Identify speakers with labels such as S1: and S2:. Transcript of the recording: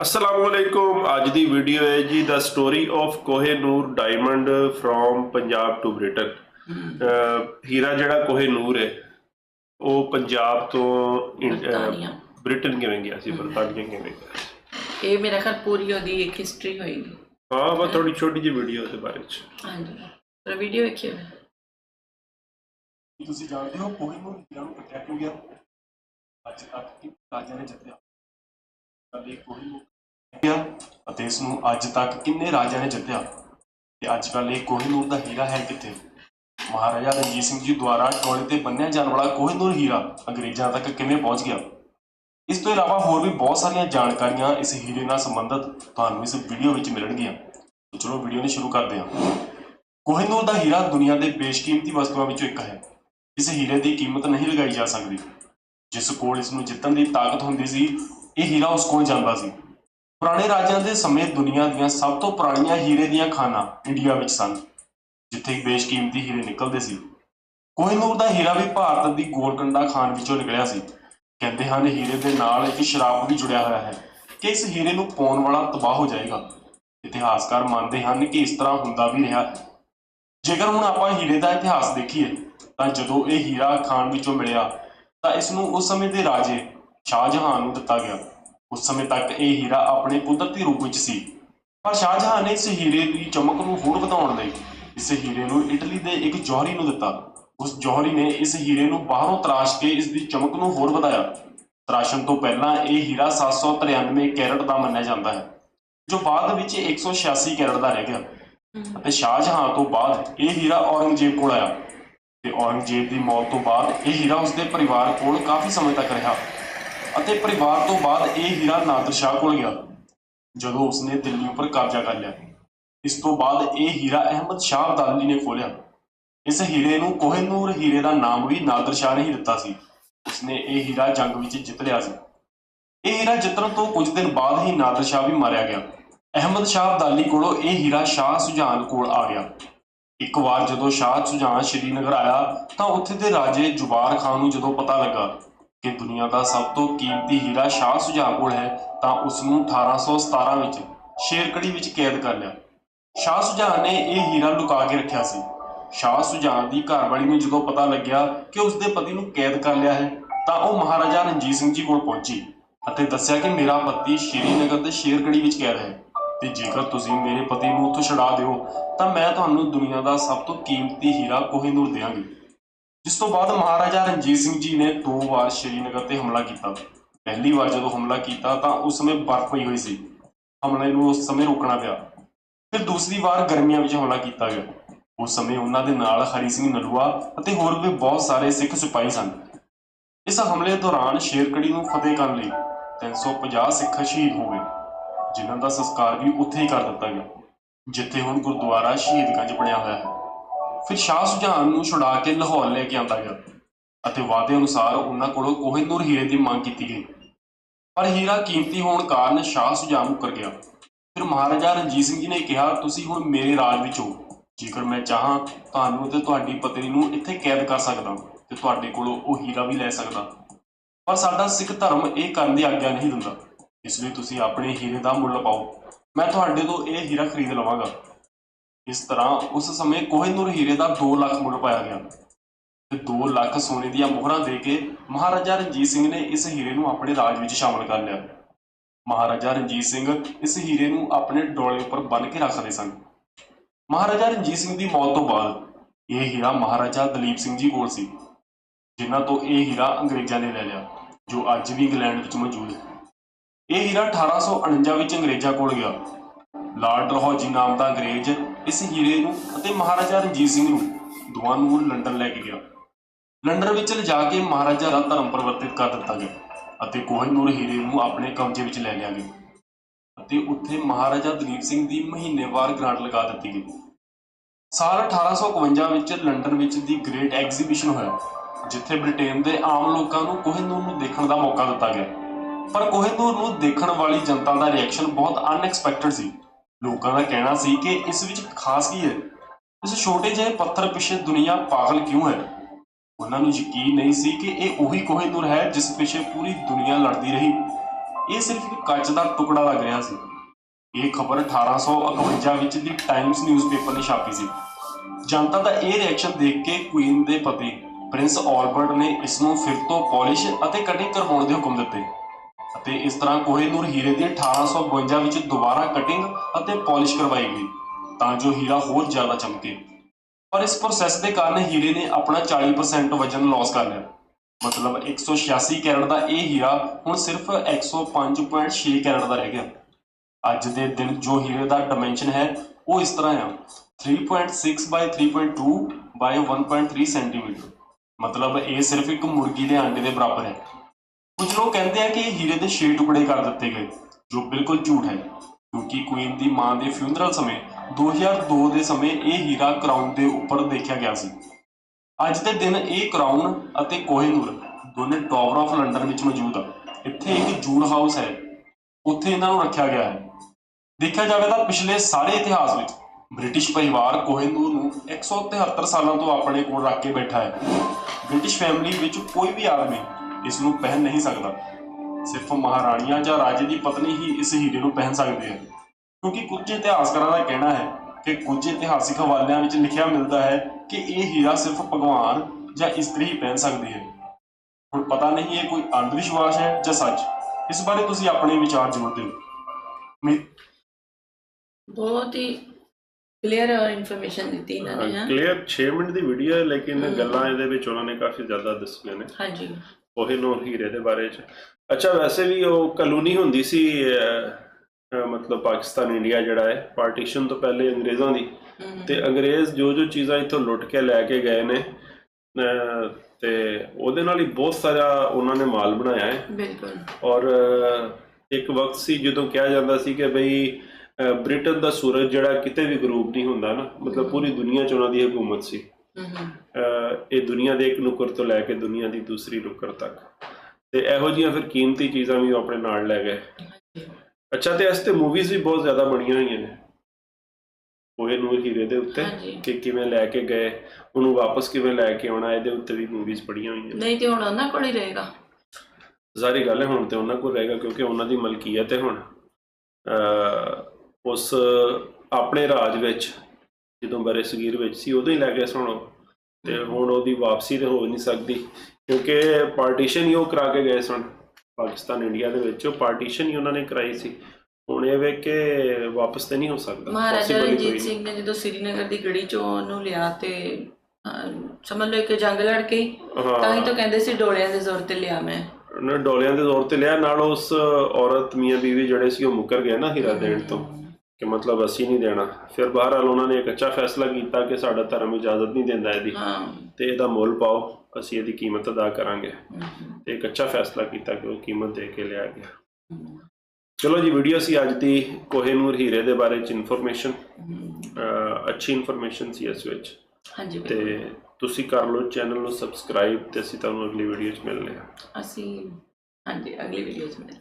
S1: ਅਸਲਾਮੁਅਲੈਕੁਮ। ਅੱਜ ਦੀ ਵੀਡੀਓ ਹੈ ਜੀ ਦਾ story of Kohinoor diamond from Punjab to Britain. ਹੀਰਾ ਜਿਹੜਾ ਕੋਹੇ ਨੂਰ ਹੈ ਉਹ ਪੰਜਾਬ ਤੋਂ। ਬ੍ਰਿਟਨ ਕਿਵੇਂ ਗਿਆ ਸੀ ਬਰਤਾਨੀਆ ਕਿਵੇਂ ਗਿਆ
S2: ਇਹ ਮੇਰਾ ਖਿਆਲ ਪੂਰੀ ਉਹਦੀ ਇੱਕ ਹਿਸਟਰੀ ਹੋਏਗੀ।
S1: ਹਾਂ ਬਸ ਥੋੜੀ ਛੋਟੀ ਜਿਹੀ ਵੀਡੀਓ ਦੇ ਬਾਰੇ ਚ।
S2: ਹਾਂਜੀ। ਪਰ ਵੀਡੀਓ ਵੇਖਿਓ।
S3: ਤੁਸੀਂ ਜਾਣਦੇ ਹੋ ਕੋਹਿਨੂਰ ਹੀਰਾ ਨੂੰ ਕੱਟਿਆ ਕਿਉਂ ਗਿਆ। ਅੱਜ ਤੱਕ ਕਿ ਰਾਜਿਆਂ ਨੇ ਜਿੱਤਿਆ। ਕਦੇ ਕੋਹਿਨੂਰ ਗਿਆ ਅਤੇ ਇਸ ਨੂੰ ਅੱਜ ਤੱਕ ਕਿੰਨੇ ਰਾਜਿਆਂ ਨੇ ਜਿੱਤਿਆ? ਤੇ ਅੱਜ ਕੱਲ੍ਹ ਇਹ ਕੋਹਿਨੂਰ ਦਾ ਹੀਰਾ ਹੈ ਕਿੱਥੇ? ਮਹਾਰਾਜਾ ਰਣਜੀਤ ਸਿੰਘ ਜੀ ਦੁਆਰਾ ਟੋਲੇ ਤੇ ਬੰਨਿਆ ਜਾਣ ਵਾਲਾ ਕੋਹਿਨੂਰ ਹੀਰਾ ਅੰਗਰੇਜ਼ਾਂ ਤੱਕ ਕਿਵੇਂ ਪਹੁੰਚ ਗਿਆ? ਇਸ ਤੋਂ ਇਲਾਵਾ ਹੋਰ ਵੀ ਬਹੁਤ ਸਾਰੀਆਂ ਜਾਣਕਾਰੀਆਂ ਇਸ ਹੀਰੇ ਨਾਲ ਸੰਬੰਧਿਤ ਤੁਹਾਨੂੰ ਇਸ ਵੀਡੀਓ ਵਿੱਚ ਮਿਲਣਗੀਆਂ। ਤਾਂ ਚਲੋ ਵੀਡੀਓ ਨੂੰ ਸ਼ੁਰੂ ਕਰਦੇ ਹਾਂ। ਕੋਹਿਨੂਰ ਦਾ ਹੀਰਾ ਦੁਨੀਆ ਦੇ ਬੇਸ਼ਕੀਮਤੀ ਵਸਤੂਆਂ ਵਿੱਚੋਂ ਇੱਕ ਹੈ। ਇਸ ਹੀਰੇ ਦੀ ਕੀਮਤ ਨਹੀਂ ਲਗਾਈ ਜਾ ਸਕਦੀ। ਜਿਸ ਕੋਲ ਇਸ ਨੂੰ ਜਿੱਤਣ ਦੀ ਤਾਕਤ ਹੁੰਦੀ ਸੀ ਇਹ ਹੀਰਾ ਉਸ ਕੋਲ ਜਾਂਦਾ ਸੀ। ਪੁਰਾਣੇ ਰਾਜਿਆਂ ਦੇ ਸਮੇਂ ਦੁਨੀਆ ਦੀਆਂ ਸਭ ਤੋਂ ਪੁਰਾਣੀਆਂ ਹੀਰੇ ਦੀਆਂ ਖਾਨਾਂ ਇੰਡੀਆ ਵਿੱਚ ਸਨ, ਜਿੱਥੇ ਬੇਸ਼ਕੀਮਤੀ ਹੀਰੇ ਨਿਕਲਦੇ ਸੀ। ਕੋਹਿਨੂਰ ਦਾ ਹੀਰਾ ਵੀ ਭਾਰਤ ਦੀ ਗੋਲਕੰਡਾ ਖਾਨ ਵਿੱਚੋਂ ਨਿਕਲਿਆ ਸੀ। ਕਹਿੰਦੇ ਹਨ, ਹੀਰੇ ਦੇ ਨਾਲ ਇੱਕ ਸ਼ਰਾਪ ਵੀ ਜੁੜਿਆ ਹੋਇਆ ਹੈ ਕਿ ਇਸ ਹੀਰੇ ਨੂੰ ਪਾਉਣ ਵਾਲਾ ਤਬਾਹ ਹੋ ਜਾਏਗਾ। ਇਤਿਹਾਸਕਾਰ ਮੰਨਦੇ ਹਨ ਕਿ ਇਸ ਤਰ੍ਹਾਂ ਹੁੰਦਾ ਵੀ ਰਿਹਾ ਹੈ। ਜੇਕਰ ਹੁਣ ਆਪਾਂ ਹੀਰੇ ਦਾ ਇਤਿਹਾਸ ਦੇਖੀਏ, ਤਾਂ ਜਦੋਂ ਇਹ ਹੀਰਾ ਖਾਨ ਵਿੱਚੋਂ ਮਿਲਿਆ, ਤਾਂ ਇਸ ਨੂੰ ਉਸ ਸਮੇਂ ਦੇ ਰਾਜੇ ਸ਼ਾਹਜਹਾਨ ਨੂੰ ਦਿੱਤਾ ਗਿਆ। ਉਸ ਸਮੇਂ ਤੱਕ ਇਹ ਹੀਰਾ ਆਪਣੇ ਕੁਦਰਤੀ ਰੂਪ ਵਿੱਚ ਸੀ। ਪਰ ਸ਼ਾਹਜਹਾਨ ਨੇ ਇਸ ਹੀਰੇ ਦੀ ਚਮਕ ਨੂੰ ਹੋਰ ਵਧਾਉਣ ਲਈ ਇਸ ਹੀਰੇ ਨੂੰ ਇਟਲੀ ਦੇ ਇੱਕ ਜੌਹਰੀ ਨੂੰ ਦਿੱਤਾ। ਉਸ ਜੌਹਰੀ ਨੇ ਇਸ ਹੀਰੇ ਨੂੰ ਬਾਹਰੋਂ ਤਰਾਸ਼ ਕੇ ਇਸ ਦੀ ਚਮਕ ਨੂੰ ਹੋਰ ਵਧਾਇਆ। ਤਰਾਸ਼ਣ ਤੋਂ ਪਹਿਲਾਂ ਇਹ ਹੀਰਾ 793 ਕੈਰਟ ਦਾ ਮੰਨਿਆ ਜਾਂਦਾ ਹੈ ਜੋ ਬਾਅਦ ਵਿੱਚ 186 ਕੈਰਟ ਦਾ ਰਹਿ ਗਿਆ। ਅਤੇ ਸ਼ਾਹਜਹਾਨ ਤੋਂ ਬਾਅਦ ਇਹ ਹੀਰਾ ਔਰੰਗਜ਼ੇਬ ਕੋਲ ਆਇਆ। ਤੇ ਔਰੰਗਜ਼ੇਬ ਦੀ ਮੌਤ ਤੋਂ ਬਾਅਦ ਇਹ ਹੀਰਾ ਉਸਦੇ ਪਰਿਵਾਰ ਕੋਲ ਕਾਫੀ ਸਮੇਂ ਤੱਕ ਰਿਹਾ। ਅਤੇ ਪਰਿਵਾਰ ਤੋਂ ਬਾਅਦ ਇਹ ਹੀਰਾ ਨਾਦਰ ਸ਼ਾਹ ਕੋਲ ਗਿਆ, ਜਦੋਂ ਉਸਨੇ ਦਿੱਲੀ ਉੱਪਰ ਕਬਜ਼ਾ ਕਰ ਲਿਆ। ਇਸ ਤੋਂ ਬਾਅਦ ਇਹ ਹੀਰਾ ਅਹਿਮਦ ਸ਼ਾਹ ਅਬਦਾਲੀ ਨੇ ਖੋਲਿਆ ਇਸ ਹੀਰੇ ਨੂੰ ਕੋਹਿਨੂਰ ਹੀਰੇ ਦਾ ਨਾਮ ਵੀ ਨਾਦਰ ਸ਼ਾਹ ਨੇ ਹੀ ਦਿੱਤਾ ਸੀ। ਉਸਨੇ ਇਹ ਹੀਰਾ ਜੰਗ ਵਿੱਚ ਜਿੱਤ ਲਿਆ ਸੀ। ਇਹ ਹੀਰਾ ਜਿੱਤਣ ਤੋਂ ਕੁਝ ਦਿਨ ਬਾਅਦ ਹੀ ਨਾਦਰ ਸ਼ਾਹ ਵੀ ਮਾਰਿਆ ਗਿਆ। ਅਹਿਮਦ ਸ਼ਾਹ ਅਬਦਾਲੀ ਕੋਲੋਂ ਇਹ ਹੀਰਾ ਸ਼ਾਹ ਸੁਜਾਨ ਕੋਲ ਆ ਗਿਆ। ਇੱਕ ਵਾਰ ਜਦੋਂ ਸ਼ਾਹ ਸੁਜਾਨ ਸ਼੍ਰੀਨਗਰ ਆਇਆ, ਤਾਂ ਉੱਥੇ ਦੇ ਰਾਜੇ ਜੁਬਾਰ ਖਾਨ ਨੂੰ ਜਦੋਂ ਪਤਾ ਲੱਗਾ ਕਿ ਦੁਨੀਆ ਦਾ ਸਭ ਤੋਂ ਕੀਮਤੀ ਹੀਰਾ ਸ਼ਾਹ ਸੁਜਾਨ ਕੋਲ ਹੈ, ਤਾਂ ਉਸ ਨੂੰ 1817 ਵਿੱਚ ਸ਼ੇਰਕੜੀ ਵਿੱਚ ਕੈਦ ਕਰ ਲਿਆ। ਸ਼ਾਹ ਸੁਜਾਨ ਨੇ ਇਹ ਹੀਰਾ ਲੁਕਾ ਕੇ ਰੱਖਿਆ ਸੀ। ਸ਼ਾਹ ਸੁਜਾਨ ਦੀ ਘਰਵਾਲੀ ਨੂੰ ਜਦੋਂ ਪਤਾ ਲੱਗਿਆ ਕਿ ਉਸ ਦੇ ਪਤੀ ਨੂੰ ਕੈਦ ਕਰ ਲਿਆ ਹੈ, ਤਾਂ ਉਹ ਮਹਾਰਾਜਾ ਰਣਜੀਤ ਸਿੰਘ ਜੀ ਕੋਲ ਪਹੁੰਚੀ ਅਤੇ ਦੱਸਿਆ ਕਿ ਮੇਰਾ ਪਤੀ ਸ਼੍ਰੀਨਗਰ ਦੇ ਸ਼ੇਰਕੜੀ ਵਿੱਚ ਕੈਦ ਹੈ ਤੇ ਜੇਕਰ ਤੁਸੀਂ ਮੇਰੇ ਪਤੀ ਨੂੰ ਉੱਥੋਂ ਛੁਡਾ ਦਿਓ, ਤਾਂ ਮੈਂ ਤੁਹਾਨੂੰ ਦੁਨੀਆ ਦਾ ਸਭ ਤੋਂ ਕੀਮਤੀ ਹੀਰਾ ਕੋਹਿਨੂਰ ਦੇਵਾਂਗੀ ਜਿਸ ਤੋਂ ਬਾਅਦ ਮਹਾਰਾਜਾ ਰਣਜੀਤ ਸਿੰਘ ਜੀ ਨੇ ਦੋ ਵਾਰ ਸ਼੍ਰੀਨਗਰ ਤੇ ਹਮਲਾ ਕੀਤਾ। ਪਹਿਲੀ ਵਾਰ ਜਦੋਂ ਹਮਲਾ ਕੀਤਾ ਤਾਂ ਉਸ ਸਮੇਂ ਬਰਫ਼ ਪਈ ਹੋਈ ਸੀ। ਹਮਲੇ ਨੂੰ ਉਸ ਸਮੇਂ ਰੋਕਣਾ ਪਿਆ। ਫਿਰ ਦੂਸਰੀ ਵਾਰ ਗਰਮੀਆਂ ਵਿੱਚ ਹਮਲਾ ਕੀਤਾ ਗਿਆ। ਉਸ ਸਮੇਂ ਉਹਨਾਂ ਦੇ ਨਾਲ ਹਰੀ ਸਿੰਘ ਨਲੂਆ ਅਤੇ ਹੋਰ ਵੀ ਬਹੁਤ ਸਾਰੇ ਸਿੱਖ ਸਿਪਾਹੀ ਸਨ। ਇਸ ਹਮਲੇ ਦੌਰਾਨ ਸ਼ੇਰਕੜੀ ਨੂੰ ਫਤਿਹ ਕਰਨ ਲਈ 350 ਸਿੱਖ ਸ਼ਹੀਦ ਹੋ ਗਏ, ਜਿਨ੍ਹਾਂ ਦਾ ਸੰਸਕਾਰ ਵੀ ਉੱਥੇ ਹੀ ਕਰ ਦਿੱਤਾ ਗਿਆ, ਜਿੱਥੇ ਹੁਣ ਗੁਰਦੁਆਰਾ ਸ਼ਹੀਦਗੰਜ ਬਣਿਆ ਹੋਇਆ ਹੈ। ਫਿਰ ਸ਼ਾਹ ਸੁਜਾਨ ਨੂੰ ਛੁਡਾ ਕੇ ਲਾਹੌਰ ਲੈ ਕੇ ਆਂਦਾ ਗਿਆ ਅਤੇ ਵਾਅਦੇ ਅਨੁਸਾਰ ਉਹਨਾਂ ਕੋਲੋਂ ਕੋਹਿਨੂਰ ਹੀਰੇ ਦੀ ਮੰਗ ਕੀਤੀ ਗਈ। ਪਰ ਹੀਰਾ ਕੀਮਤੀ ਹੋਣ ਕਾਰਨ ਸ਼ਾਹ ਸੁਜਾਨ ਮੁੱਕਰ ਗਿਆ। ਫਿਰ ਮਹਾਰਾਜਾ ਰਣਜੀਤ ਸਿੰਘ ਜੀ ਨੇ ਕਿਹਾ, ਤੁਸੀਂ ਹੁਣ ਮੇਰੇ ਰਾਜ ਵਿੱਚ ਹੋ। ਜੇਕਰ ਮੈਂ ਚਾਹਾਂ, ਤੁਹਾਨੂੰ ਤੇ ਤੁਹਾਡੀ ਪਤਨੀ ਨੂੰ ਇੱਥੇ ਕੈਦ ਕਰ ਸਕਦਾ ਤੇ ਤੁਹਾਡੇ ਕੋਲੋਂ ਉਹ ਹੀਰਾ ਵੀ ਲੈ ਸਕਦਾ। ਪਰ ਸਾਡਾ ਸਿੱਖ ਧਰਮ ਇਹ ਕਰਨ ਦੀ ਆਗਿਆ ਨਹੀਂ ਦਿੰਦਾ। ਇਸ ਲਈ ਤੁਸੀਂ ਆਪਣੇ ਹੀਰੇ ਦਾ ਮੁੱਲ ਪਾਓ। ਮੈਂ ਤੁਹਾਡੇ ਤੋਂ ਇਹ ਹੀਰਾ ਖਰੀਦ ਲਵਾਂਗਾ। ਇਸ ਤਰ੍ਹਾਂ ਉਸ ਸਮੇਂ ਕੋਹਿਨੂਰ ਹੀਰੇ ਦਾ 2 ਲੱਖ ਮੁੱਲ ਪਾਇਆ ਗਿਆ ਤੇ 2 ਲੱਖ ਸੋਨੇ ਦੀਆਂ ਮੋਹਰਾਂ ਦੇ ਕੇ ਮਹਾਰਾਜਾ ਰਣਜੀਤ ਸਿੰਘ ਨੇ ਇਸ ਹੀਰੇ ਨੂੰ ਆਪਣੇ ਰਾਜ ਵਿੱਚ ਸ਼ਾਮਲ ਕਰ ਲਿਆ। ਮਹਾਰਾਜਾ ਰਣਜੀਤ ਸਿੰਘ ਇਸ ਹੀਰੇ ਨੂੰ ਆਪਣੇ ਡੋਲੇ ਉੱਪਰ ਬੰਨ੍ਹ ਕੇ ਰੱਖਦੇ ਸਨ। ਮਹਾਰਾਜਾ ਰਣਜੀਤ ਸਿੰਘ ਦੀ ਮੌਤ ਤੋਂ ਬਾਅਦ ਇਹ ਹੀਰਾ ਮਹਾਰਾਜਾ ਦਲੀਪ ਸਿੰਘ ਜੀ ਕੋਲ ਸੀ, ਜਿਨ੍ਹਾਂ ਤੋਂ ਇਹ ਹੀਰਾ ਅੰਗਰੇਜ਼ਾਂ ਨੇ ਲੈ ਲਿਆ, ਜੋ ਅੱਜ ਵੀ ਇੰਗਲੈਂਡ ਵਿੱਚ ਮੌਜੂਦ ਹੈ। ਇਹ ਹੀਰਾ 1849 ਵਿੱਚ ਅੰਗਰੇਜ਼ਾਂ ਕੋਲ ਗਿਆ। ਲਾਰਡ ਡਲਹੌਜੀ ਨਾਮ ਦਾ ਅੰਗਰੇਜ਼ ਇਸ ਹੀਰੇ ਨੂੰ ਅਤੇ ਮਹਾਰਾਜਾ ਰਣਜੀਤ ਸਿੰਘ ਨੂੰ ਦੋਵਾਂ ਨੂੰ ਲੰਡਨ ਲੈ ਕੇ ਗਿਆ। ਲੰਡਨ ਵਿੱਚ ਲਿਜਾ ਕੇ ਮਹਾਰਾਜਾ ਦਾ ਧਰਮ ਪਰਿਵਰਤਿਤ ਕਰ ਦਿੱਤਾ ਗਿਆ ਅਤੇ ਕੋਹਿਨੂਰ ਹੀਰੇ ਨੂੰ ਆਪਣੇ ਕਬਜ਼ੇ ਵਿੱਚ ਲੈ ਲਿਆ ਗਿਆ ਅਤੇ ਉੱਥੇ ਮਹਾਰਾਜਾ ਦਲੀਪ ਸਿੰਘ ਦੀ ਮਹੀਨੇਵਾਰ ਗ੍ਰਾਂਟ ਲਗਾ ਦਿੱਤੀ ਗਈ। ਸਾਲ 1851 ਵਿੱਚ ਲੰਡਨ ਵਿੱਚ ਦੀ ਗ੍ਰੇਟ ਐਗਜ਼ੀਬਿਸ਼ਨ ਹੋਇਆ, ਜਿੱਥੇ ਬ੍ਰਿਟੇਨ ਦੇ ਆਮ ਲੋਕਾਂ ਨੂੰ ਕੋਹਿਨੂਰ ਨੂੰ ਦੇਖਣ ਦਾ ਮੌਕਾ ਦਿੱਤਾ ਗਿਆ। ਪਰ ਕੋਹਿਨੂਰ ਨੂੰ ਦੇਖਣ ਵਾਲੀ ਜਨਤਾ ਦਾ ਰਿਐਕਸ਼ਨ ਬਹੁਤ ਅਨਐਕਸਪੈਕਟਡ ਸੀ। ਲੋਕਾਂ ਦਾ ਕਹਿਣਾ ਸੀ ਕਿ ਇਸ ਵਿੱਚ ਖਾਸ ਕੀ ਹੈ? ਇਸ ਛੋਟੇ ਜਿਹੇ ਪੱਥਰ ਪਿੱਛੇ ਦੁਨੀਆ ਪਾਗਲ ਕਿਉਂ ਹੈ? ਉਹਨਾਂ ਨੂੰ ਯਕੀਨ ਨਹੀਂ ਸੀ ਕਿ ਇਹ ਉਹੀ ਕੋਹਿਨੂਰ ਹੈ ਜਿਸ ਪਿੱਛੇ ਪੂਰੀ ਦੁਨੀਆ ਲੜਦੀ ਰਹੀ। ਇਹ ਸਿਰਫ ਇੱਕ ਕੱਚ ਦਾ ਟੁਕੜਾ ਲੱਗ ਰਿਹਾ ਸੀ। ਇਹ ਖਬਰ 1851 ਵਿੱਚ ਦੀ ਟਾਈਮਸ ਨਿਊਜ਼ਪੇਪਰ ਨੇ ਛਾਪੀ ਸੀ। ਜਨਤਾ ਦਾ ਇਹ ਰਿਐਕਸ਼ਨ ਦੇਖ ਕੇ ਕੁਈਨ ਦੇ ਪਤੀ ਪ੍ਰਿੰਸ ਆਲਬਰਟ ਨੇ ਇਸ ਨੂੰ ਫਿਰ ਤੋਂ ਪਾਲਿਸ਼ ਅਤੇ ਕਟਿੰਗ ਕਰਵਾਉਣ ਦੇ ਹੁਕਮ ਦਿੱਤੇ। ਤੇ ਇਸ ਤਰ੍ਹਾਂ ਕੋਹਿਨੂਰ ਹੀਰੇ ਦੀ 1852 ਵਿੱਚ ਦੁਬਾਰਾ ਕਟਿੰਗ ਅਤੇ ਪਾਲਿਸ਼ ਕਰਵਾਈ ਗਈ, ਤਾਂ ਜੋ ਹੀਰਾ ਹੋਰ ਜ਼ਿਆਦਾ ਚਮਕੇ। ਪਰ ਇਸ ਪ੍ਰੋਸੈਸ ਦੇ ਕਾਰਨ ਹੀਰੇ ਨੇ ਆਪਣਾ 40% ਵਜਨ ਲਾਸ ਕਰ ਲਿਆ। ਮਤਲਬ 186 ਕੈਰਟ ਦਾ ਇਹ ਹੀਰਾ ਹੁਣ ਸਿਰਫ 105.6 ਕੈਰਟ ਦਾ ਰਹਿ ਗਿਆ। ਅੱਜ ਦੇ ਦਿਨ ਜੋ ਹੀਰੇ ਦਾ ਡਾਈਮੈਂਸ਼ਨ ਹੈ, ਉਹ ਇਸ ਤਰ੍ਹਾਂ ਆ। 3.6 by 3.2 by 1.3 ਸੈਂਟੀਮੀਟਰ ਮਤਲਬ ਇਹ ਸਿਰਫ ਇੱਕ ਮੁਰਗੀ ਦੇ ਆਂਡੇ ਦੇ ਬਰਾਬਰ ਹੈ। ਕੁਝ ਲੋਕ ਕਹਿੰਦੇ ਆ ਕਿ ਹੀਰੇ ਦੇ 6 ਟੁਕੜੇ ਕਰ ਦਿੱਤੇ ਗਏ, ਜੋ ਬਿਲਕੁਲ ਝੂਠ ਹੈ। ਕਿਉਂਕਿ ਕੁਈਨ ਦੀ ਮਾਂ ਦੇ ਫਿਊਨਰਲ ਸਮੇਂ 2002 ਦੇ ਸਮੇਂ ਇਹ ਹੀਰਾ ਕਰਾਊਨ ਦੇ ਉੱਪਰ ਦੇਖਿਆ ਗਿਆ ਸੀ। ਅੱਜ ਦੇ ਦਿਨ ਇਹ ਕਰਾਊਨ ਅਤੇ ਕੋਹਿਨੂਰ ਦੋਨੇ ਟਾਵਰ ਆਫ ਲੰਡਨ ਵਿੱਚ ਮੌਜੂਦ ਆ। ਇੱਥੇ ਇੱਕ ਜੂਲ ਹਾਊਸ ਹੈ। ਉੱਥੇ ਇਹਨਾਂ ਨੂੰ ਰੱਖਿਆ ਗਿਆ ਹੈ। ਦੇਖਿਆ ਜਾਵੇ ਤਾਂ ਪਿਛਲੇ ਸਾਰੇ ਇਤਿਹਾਸ ਵਿੱਚ ਬ੍ਰਿਟਿਸ਼ ਪਰਿਵਾਰ ਕੋਹਿਨੂਰ ਨੂੰ 173 ਸਾਲਾਂ ਤੋਂ ਆਪਣੇ ਕੋਲ ਰੱਖ ਕੇ ਬੈਠਾ ਹੈ। ਬ੍ਰਿਟਿਸ਼ ਫੈਮਿਲੀ ਵਿੱਚ ਕੋਈ ਵੀ ਆਦਮੀ ਇਸ ਨੂੰ ਪਹਿਨ ਨਹੀਂ ਸਕਦਾ। ਸਿਰਫ ਮਹਾਰਾਣੀਆਂ ਜਾਂ ਰਾਜੇ ਦੀ ਪਤਨੀ ਹੀ ਇਸ ਹੀਰੇ ਨੂੰ ਪਹਿਨ ਸਕਦੇ ਹਨ। ਕਿਉਂਕਿ ਕੁਝ ਇਤਿਹਾਸਕਾਰਾਂ ਦਾ ਕਹਿਣਾ ਹੈ ਕਿ ਕੁਝ ਇਤਿਹਾਸਿਕ ਹਵਾਲਿਆਂ ਵਿੱਚ ਲਿਖਿਆ ਮਿਲਦਾ ਹੈ ਕਿ ਇਹ ਹੀਰਾ ਸਿਰਫ ਭਗਵਾਨ ਜਾਂ ਇਸਤਰੀ ਹੀ ਪਹਿਨ ਸਕਦੀ ਹੈ ਹੁਣ ਪਤਾ ਨਹੀਂ ਇਹ ਕੋਈ ਅੰਧ ਵਿਸ਼ਵਾਸ ਹੈ ਜਾਂ ਸੱਚ। ਇਸ ਬਾਰੇ ਤੁਸੀਂ ਆਪਣੇ ਵਿਚਾਰ ਜ਼ਰੂਰ ਦਿਓ।
S2: ਬਹੁਤ ਹੀ ਕਲੀਅਰ ਇਨਫੋਰਮੇਸ਼ਨ ਦਿੱਤੀ ਇਹਨਾਂ ਨੇ ਹਾਂ
S1: ਕਲੀਅਰ 6 ਮਿੰਟ ਦੀ ਵੀਡੀਓ ਹੈ ਲੇਕਿਨ ਗੱਲਾਂ ਇਹਦੇ ਵਿੱਚ ਉਹਨਾਂ ਨੇ ਕਾਫੀ ਜ਼ਿਆਦਾ ਦੱਸੀਆਂ ਨੇ।
S2: ਹਾਂਜੀ।
S1: ਕੋਹਿਨੂਰ ਹੀਰੇ ਦੇ ਬਾਰੇ ਚ। ਅੱਛਾ ਵੈਸੇ ਵੀ ਉਹ ਕਲੋਨੀ ਹੁੰਦੀ ਸੀ ਮਤਲਬ ਪਾਕਿਸਤਾਨ ਇੰਡੀਆ ਜਿਹੜਾ ਹੈ ਪਾਰਟੀਸ਼ਨ ਤੋਂ ਪਹਿਲੇ ਅੰਗਰੇਜ਼ਾਂ ਦੀ। ਤੇ ਅੰਗਰੇਜ਼ ਜੋ ਜੋ ਚੀਜ਼ਾਂ ਇੱਥੋਂ ਲੁੱਟ ਕੇ ਲੈ ਕੇ ਗਏ ਨੇ ਤੇ ਉਹਦੇ ਨਾਲ ਹੀ ਬਹੁਤ ਸਾਰਾ ਉਹਨਾਂ ਨੇ ਮਾਲ ਬਣਾਇਆ ਹੈ।
S2: ਬਿਲਕੁਲ।
S1: ਔਰ ਇੱਕ ਵਕਤ ਸੀ ਜਦੋਂ ਕਿਹਾ ਜਾਂਦਾ ਸੀ ਕਿ ਬਈ ਬ੍ਰਿਟਨ ਦਾ ਸੂਰਜ ਜਿਹੜਾ ਕਿਤੇ ਵੀ ਗਰੂਬ ਨਹੀਂ ਹੁੰਦਾ ਨਾ ਮਤਲਬ ਪੂਰੀ ਦੁਨੀਆ 'ਚ ਉਹਨਾਂ ਦੀ ਹਕੂਮਤ ਸੀ। ਇਹ ਦੁਨੀਆ ਦੇ ਇੱਕ ਨੁਕਰ ਤੋਂ ਲੈ ਕੇ ਦੁਨੀਆ ਦੀ ਦੂਸਰੀ ਨੁਕਰ ਤੱਕ। ਤੇ ਇਹੋ ਜਿਹੀਆਂ ਫਿਰ ਕੀਮਤੀ ਚੀਜ਼ਾਂ ਵੀ ਆਪਣੇ ਨਾਲ ਲੈ ਗਏ। ਅੱਛਾ ਤੇ ਇਸ ਤੇ ਮੂਵੀਜ਼ ਵੀ ਬਹੁਤ ਜ਼ਿਆਦਾ ਬਣੀਆਂ ਹੋਈਆਂ ਨੇ। ਕੋਹੇ ਨੂਰ ਹੀਰੇ ਦੇ ਉੱਤੇ। ਕਿ ਕਿਵੇਂ ਲੈ ਕੇ ਗਏ ਉਹਨੂੰ ਵਾਪਸ ਕਿਵੇਂ ਲੈ ਕੇ ਆਉਣਾ ਇਹਦੇ ਉੱਤੇ ਵੀ ਮੂਵੀਜ਼ ਬਣੀਆਂ ਹੋਈਆਂ
S2: ਨਹੀਂ ਤੇ ਹੁਣ ਉਹਨਾਂ ਕੋਲ ਹੀ ਰਹੇਗਾ।
S1: ਜ਼ਾਰੀ ਗੱਲ ਹੈ ਹੁਣ ਤੇ ਉਹਨਾਂ ਕੋਲ ਰਹੇਗਾ ਕਿਉਂਕਿ ਉਹਨਾਂ ਦੀ ਮਲਕੀਅਤ ਹੈ ਹੁਣ। ਉਸ ਆਪਣੇ ਰਾਜ ਵਿੱਚ ਜਦੋਂ ਬਰੇ ਸਗੀਰ ਵਿੱਚ ਸੀ ਉਦੋਂ ਹੀ ਲੈ ਗਏ ਸੁਣੋ ਤੇ ਹੁਣ ਉਹਦੀ ਵਾਪਸੀ ਤੇ ਹੋ ਨਹੀਂ ਸਕਦੀ ਕਿਉਂਕਿ ਪਾਰਟੀਸ਼ਨ ਹੀ ਉਹ ਕਰਾ ਕੇ ਗਏ ਸਨ ਪਾਕਿਸਤਾਨ ਇੰਡੀਆ ਦੇ ਵਿੱਚ। ਉਹ ਪਾਰਟੀਸ਼ਨ ਹੀ ਉਹਨਾਂ ਨੇ ਕਰਾਈ ਸੀ। ਹੁਣ ਇਹ ਵੇਖ ਕੇ ਵਾਪਸ ਤੇ ਨਹੀਂ ਹੋ ਸਕਦਾ।
S2: ਮਹਾਰਾਜਾ ਰਣਜੀਤ। ਸਿੰਘ ਨੇ ਜਦੋਂ ਸ੍ਰੀਨਗਰ ਦੀ ਗੜੀ ਚੋਂ ਉਹਨੂੰ ਲਿਆ ਤੇ ਸਮਝ ਲਓ ਇੱਕ ਜੰਗ ਲੜ ਕੇ ਤਾਂ ਹੀ ਤਾਂ ਕਹਿੰਦੇ ਸੀ ਡੋਲਿਆਂ ਦੇ ਜ਼ੋਰ ਤੇ ਲਿਆ ਮੈਂ।
S1: ਉਹਨੇ ਡੋਲਿਆਂ ਦੇ ਦੌਰ ਤੇ ਲਿਆ ਨਾਲ ਉਸ ਔਰਤ ਮੀਆਂ ਬੀਵੀ ਜਿਹੜੇ ਸੀ ਉਹ ਮੁੱਕਰ ਗਏ ਨਾ ਹੀਰਾ ਦੇਣ ਤੋਂ। ਕਿ ਮਤਲਬ ਅਸੀਂ ਨਹੀਂ ਦੇਣਾ। ਫਿਰ ਬਹਰਹਾਲ ਉਹਨਾਂ ਨੇ ਇੱਕ ਅੱਛਾ ਫੈਸਲਾ ਕੀਤਾ ਕਿ ਸਾਡਾ ਧਰਮ ਇਜਾਜ਼ਤ ਨਹੀਂ ਦਿੰਦਾ ਇਹਦੀ। ਤੇ ਇਹਦਾ ਮੁੱਲ ਪਾਓ ਅਸੀਂ ਇਹਦੀ ਕੀਮਤ ਅਦਾ ਕਰਾਂਗੇ। ਤੇ ਇੱਕ ਅੱਛਾ ਫੈਸਲਾ ਕੀਤਾ ਕਿ ਉਹ ਕੀਮਤ ਦੇ ਕੇ ਲਿਆ ਗਿਆ। ਚਲੋ ਜੀ ਵੀਡੀਓ ਸੀ ਅੱਜ ਦੀ ਕੋਹੇਨੂਰ ਹੀਰੇ ਦੇ ਬਾਰੇ ਚ ਇਨਫੋਰਮੇਸ਼ਨ ਅੱਛੀ ਇਨਫੋਰਮੇਸ਼ਨ ਸੀ ਇਸ ਵਿੱਚ।
S2: ਹਾਂਜੀ।
S1: ਤੇ ਤੁਸੀਂ ਕਰ ਲਓ ਚੈਨਲ ਨੂੰ ਸਬਸਕ੍ਰਾਈਬ ਤੇ ਅਸੀਂ ਤੁਹਾਨੂੰ ਅਗਲੀ ਵੀਡੀਓ 'ਚ ਮਿਲਦੇ ਹਾਂ।
S2: ਅਸੀਂ ਹਾਂਜੀ ਅਗਲੀ ਵੀਡੀਓ 'ਚ ਮਿਲਦੇ।